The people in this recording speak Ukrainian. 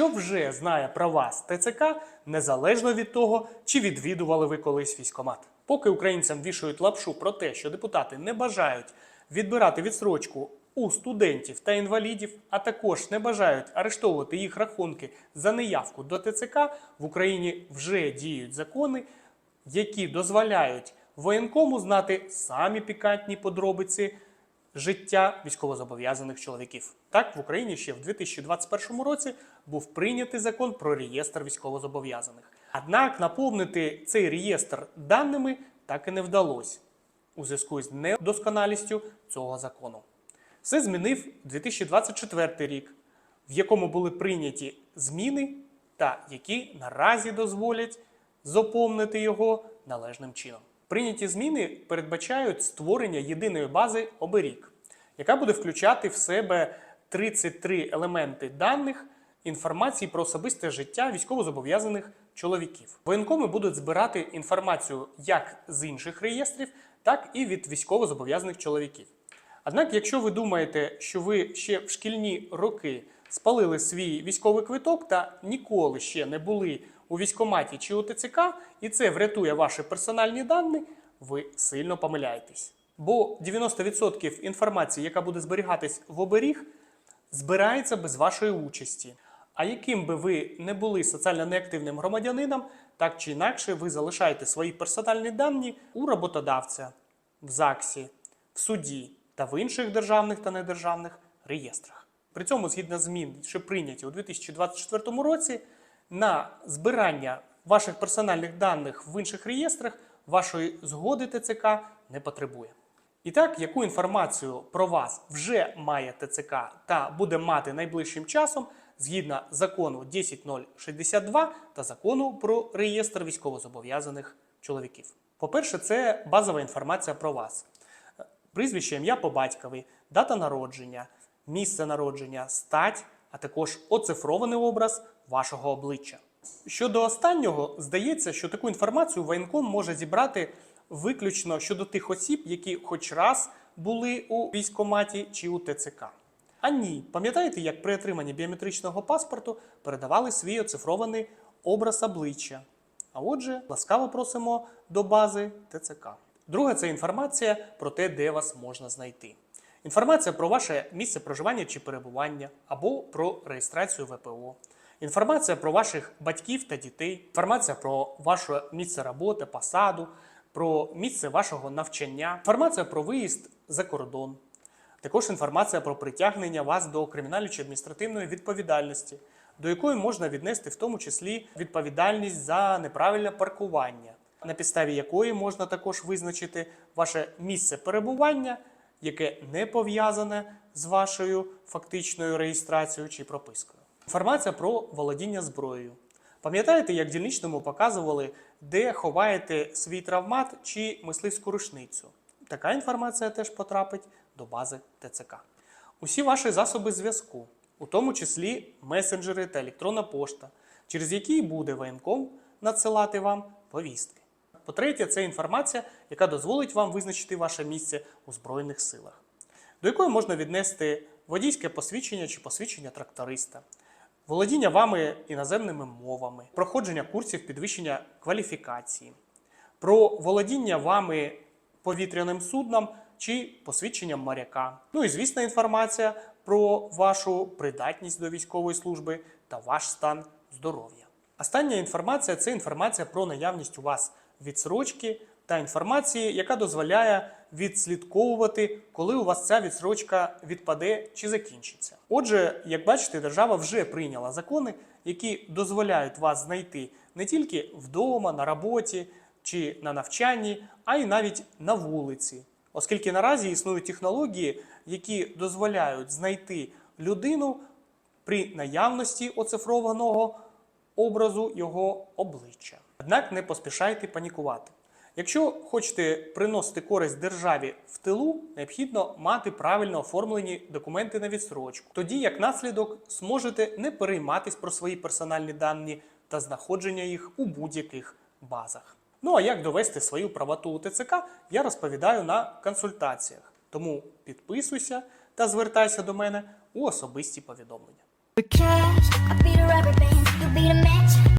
що вже знає про вас ТЦК, незалежно від того, чи відвідували ви колись військомат. Поки українцям вішають лапшу про те, що депутати не бажають відбирати відсрочку у студентів та інвалідів, а також не бажають арештовувати їх рахунки за неявку до ТЦК, в Україні вже діють закони, які дозволяють воєнкому знати самі пікантні подробиці життя військовозобов'язаних чоловіків. Так, в Україні ще в 2021 році був прийнятий закон про реєстр військовозобов'язаних. Однак наповнити цей реєстр даними так і не вдалося у зв'язку з недосконалістю цього закону. Все змінив 2024 рік, в якому були прийняті зміни, та які наразі дозволять заповнити його належним чином. Прийняті зміни передбачають створення єдиної бази оберіг, яка буде включати в себе 33 елементи даних інформації про особисте життя військовозобов'язаних чоловіків. Воєнкоми будуть збирати інформацію як з інших реєстрів, так і від військовозобов'язаних чоловіків. Однак, якщо ви думаєте, що ви ще в шкільні роки спалили свій військовий квиток та ніколи ще не були у військкоматі чи у ТЦК, і це врятує ваші персональні дані, ви сильно помиляєтесь. Бо 90% інформації, яка буде зберігатись в оберіг, збирається без вашої участі. А яким би ви не були соціально неактивним громадянином, так чи інакше ви залишаєте свої персональні дані у роботодавця, в ЗАГСі, в суді та в інших державних та недержавних реєстрах. При цьому, згідно змін, що прийняті у 2024 році, на збирання ваших персональних даних в інших реєстрах вашої згоди ТЦК не потребує. І так, яку інформацію про вас вже має ТЦК та буде мати найближчим часом згідно закону 10062 та закону про реєстр військовозобов'язаних чоловіків. По-перше, це базова інформація про вас. Прізвище, ім'я по батькові, дата народження, місце народження, стать, а також оцифрований образ вашого обличчя. Щодо останнього, здається, що таку інформацію воєнком може зібрати виключно щодо тих осіб, які хоч раз були у військкоматі чи у ТЦК. А ні, пам'ятаєте, як при отриманні біометричного паспорту передавали свій оцифрований образ обличчя? А отже, ласкаво просимо до бази ТЦК. Друге це інформація про те, де вас можна знайти. Інформація про ваше місце проживання чи перебування або про реєстрацію ВПО. Інформація про ваших батьків та дітей, інформація про ваше місце роботи, посаду, про місце вашого навчання, інформація про виїзд за кордон, також інформація про притягнення вас до кримінальної чи адміністративної відповідальності, до якої можна віднести в тому числі відповідальність за неправильне паркування, на підставі якої можна також визначити ваше місце перебування, яке не пов'язане з вашою фактичною реєстрацією чи пропискою. Інформація про володіння зброєю. Пам'ятаєте, як дільничному показували, де ховаєте свій травмат чи мисливську рушницю? Така інформація теж потрапить до бази ТЦК. Усі ваші засоби зв'язку, у тому числі месенджери та електронна пошта, через які буде воєнком надсилати вам повістки. По-третє, це інформація, яка дозволить вам визначити ваше місце у Збройних силах, до якої можна віднести водійське посвідчення чи посвідчення тракториста, володіння вами іноземними мовами, проходження курсів підвищення кваліфікації, про володіння вами повітряним судном чи посвідченням моряка. Ну і звісна інформація про вашу придатність до військової служби та ваш стан здоров'я. Остання інформація це інформація про наявність у вас відсрочки та інформації, яка дозволяє відслідковувати, коли у вас ця відсрочка відпаде чи закінчиться. Отже, як бачите, держава вже прийняла закони, які дозволяють вас знайти не тільки вдома, на роботі чи на навчанні, а й навіть на вулиці. Оскільки наразі існують технології, які дозволяють знайти людину при наявності оцифрованого образу його обличчя. Однак не поспішайте панікувати. Якщо хочете приносити користь державі в тилу, необхідно мати правильно оформлені документи на відсрочку. Тоді, як наслідок, зможете не перейматись про свої персональні дані та знаходження їх у будь-яких базах. Ну а як довести свою правоту у ТЦК, я розповідаю на консультаціях. Тому підписуйся та звертайся до мене у особисті повідомлення.